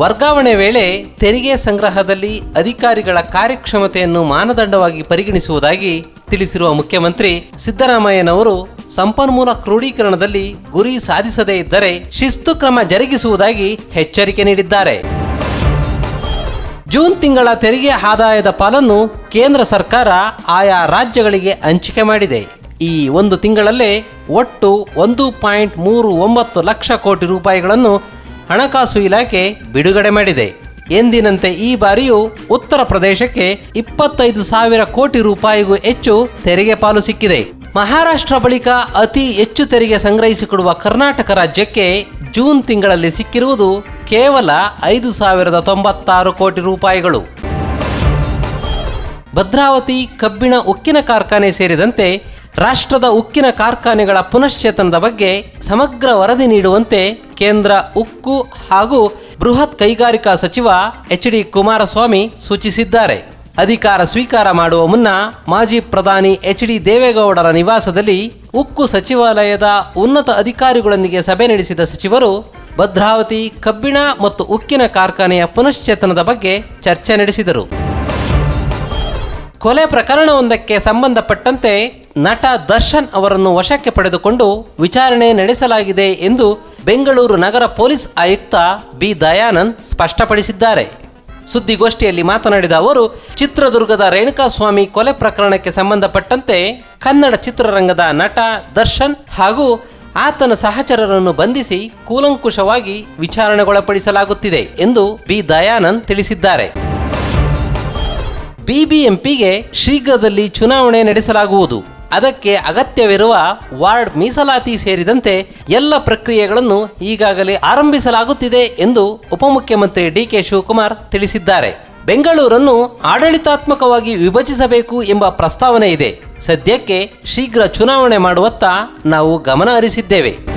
ವರ್ಗಾವಣೆ ವೇಳೆ ತೆರಿಗೆ ಸಂಗ್ರಹದಲ್ಲಿ ಅಧಿಕಾರಿಗಳ ಕಾರ್ಯಕ್ಷಮತೆಯನ್ನು ಮಾನದಂಡವಾಗಿ ಪರಿಗಣಿಸುವುದಾಗಿ ತಿಳಿಸಿರುವ ಮುಖ್ಯಮಂತ್ರಿ ಸಿದ್ದರಾಮಯ್ಯನವರು ಸಂಪನ್ಮೂಲ ಕ್ರೋಢೀಕರಣದಲ್ಲಿ ಗುರಿ ಸಾಧಿಸದೇ ಇದ್ದರೆ ಶಿಸ್ತು ಕ್ರಮ ಜರುಗಿಸುವುದಾಗಿ ಎಚ್ಚರಿಕೆ ನೀಡಿದ್ದಾರೆ. ಜೂನ್ ತಿಂಗಳ ತೆರಿಗೆ ಆದಾಯದ ಪಾಲನ್ನು ಕೇಂದ್ರ ಸರ್ಕಾರ ಆಯಾ ರಾಜ್ಯಗಳಿಗೆ ಹಂಚಿಕೆ ಮಾಡಿದೆ. ಈ ಒಂದು ತಿಂಗಳಲ್ಲೇ ಒಟ್ಟು ಒಂದು ಪಾಯಿಂಟ್ ಮೂರು ಒಂಬತ್ತು ಲಕ್ಷ ಕೋಟಿ ರೂಪಾಯಿಗಳನ್ನು ಹಣಕಾಸು ಇಲಾಖೆ ಬಿಡುಗಡೆ ಮಾಡಿದೆ. ಎಂದಿನಂತೆ ಈ ಬಾರಿಯೂ ಉತ್ತರ ಪ್ರದೇಶಕ್ಕೆ ಇಪ್ಪತ್ತೈದು ಸಾವಿರ ಕೋಟಿ ರೂಪಾಯಿಗೂ ಹೆಚ್ಚು ತೆರಿಗೆ ಪಾಲು ಸಿಕ್ಕಿದೆ. ಮಹಾರಾಷ್ಟ್ರ ಬಳಿಕ ಅತಿ ಹೆಚ್ಚು ತೆರಿಗೆ ಸಂಗ್ರಹಿಸಿಕೊಡುವ ಕರ್ನಾಟಕ ರಾಜ್ಯಕ್ಕೆ ಜೂನ್ ತಿಂಗಳಲ್ಲಿ ಸಿಕ್ಕಿರುವುದು ಕೇವಲ ಐದು ಸಾವಿರದ ತೊಂಬತ್ತಾರು ಕೋಟಿ ರೂಪಾಯಿಗಳು. ಭದ್ರಾವತಿ ಕಬ್ಬಿಣ ಉಕ್ಕಿನ ಕಾರ್ಖಾನೆ ಸೇರಿದಂತೆ ರಾಷ್ಟ್ರದ ಉಕ್ಕಿನ ಕಾರ್ಖಾನೆಗಳ ಪುನಶ್ಚೇತನದ ಬಗ್ಗೆ ಸಮಗ್ರ ವರದಿ ನೀಡುವಂತೆ ಕೇಂದ್ರ ಉಕ್ಕು ಹಾಗೂ ಬೃಹತ್ ಕೈಗಾರಿಕಾ ಸಚಿವ ಎಚ್ ಡಿ ಕುಮಾರಸ್ವಾಮಿ ಸೂಚಿಸಿದ್ದಾರೆ. ಅಧಿಕಾರ ಸ್ವೀಕಾರ ಮಾಡುವ ಮುನ್ನ ಮಾಜಿ ಪ್ರಧಾನಿ ಎಚ್ ಡಿ ದೇವೇಗೌಡರ ನಿವಾಸದಲ್ಲಿ ಉಕ್ಕು ಸಚಿವಾಲಯದ ಉನ್ನತ ಅಧಿಕಾರಿಗಳೊಂದಿಗೆ ಸಭೆ ನಡೆಸಿದ ಸಚಿವರು, ಭದ್ರಾವತಿ, ಕಬ್ಬಿಣ ಮತ್ತು ಉಕ್ಕಿನ ಕಾರ್ಖಾನೆಯ ಪುನಶ್ಚೇತನದ ಬಗ್ಗೆ ಚರ್ಚೆ ನಡೆಸಿದರು. ಕೊಲೆ ಪ್ರಕರಣವೊಂದಕ್ಕೆ ಸಂಬಂಧಪಟ್ಟಂತೆ ನಟ ದರ್ಶನ್ ಅವರನ್ನು ವಶಕ್ಕೆ ಪಡೆದುಕೊಂಡು ವಿಚಾರಣೆ ನಡೆಸಲಾಗಿದೆ ಎಂದು ಬೆಂಗಳೂರು ನಗರ ಪೊಲೀಸ್ ಆಯುಕ್ತ ಬಿ ದಯಾನಂದ್ ಸ್ಪಷ್ಟಪಡಿಸಿದ್ದಾರೆ. ಸುದ್ದಿಗೋಷ್ಠಿಯಲ್ಲಿ ಮಾತನಾಡಿದ ಅವರು, ಚಿತ್ರದುರ್ಗದ ರೇಣುಕಾಸ್ವಾಮಿ ಕೊಲೆ ಪ್ರಕರಣಕ್ಕೆ ಸಂಬಂಧಪಟ್ಟಂತೆ ಕನ್ನಡ ಚಿತ್ರರಂಗದ ನಟ ದರ್ಶನ್ ಹಾಗೂ ಆತನ ಸಹಚರರನ್ನು ಬಂಧಿಸಿ ಕೂಲಂಕುಷವಾಗಿ ವಿಚಾರಣೆಗೊಳಪಡಿಸಲಾಗುತ್ತಿದೆ ಎಂದು ಬಿ ದಯಾನಂದ್ ತಿಳಿಸಿದ್ದಾರೆ. ಬಿಬಿಎಂಪಿಗೆ ಶೀಘ್ರದಲ್ಲಿ ಚುನಾವಣೆ ನಡೆಸಲಾಗುವುದು. ಅದಕ್ಕೆ ಅಗತ್ಯವಿರುವ ವಾರ್ಡ್ ಮೀಸಲಾತಿ ಸೇರಿದಂತೆ ಎಲ್ಲ ಪ್ರಕ್ರಿಯೆಗಳನ್ನು ಈಗಾಗಲೇ ಆರಂಭಿಸಲಾಗುತ್ತಿದೆ ಎಂದು ಉಪಮುಖ್ಯಮಂತ್ರಿ ಡಿಕೆ ಶಿವಕುಮಾರ್ ತಿಳಿಸಿದ್ದಾರೆ. ಬೆಂಗಳೂರನ್ನು ಆಡಳಿತಾತ್ಮಕವಾಗಿ ವಿಭಜಿಸಬೇಕು ಎಂಬ ಪ್ರಸ್ತಾವನೆ ಇದೆ. ಸದ್ಯಕ್ಕೆ ಶೀಘ್ರ ಚುನಾವಣೆ ಮಾಡುವತ್ತ ನಾವು ಗಮನ ಹರಿಸಿದ್ದೇವೆ.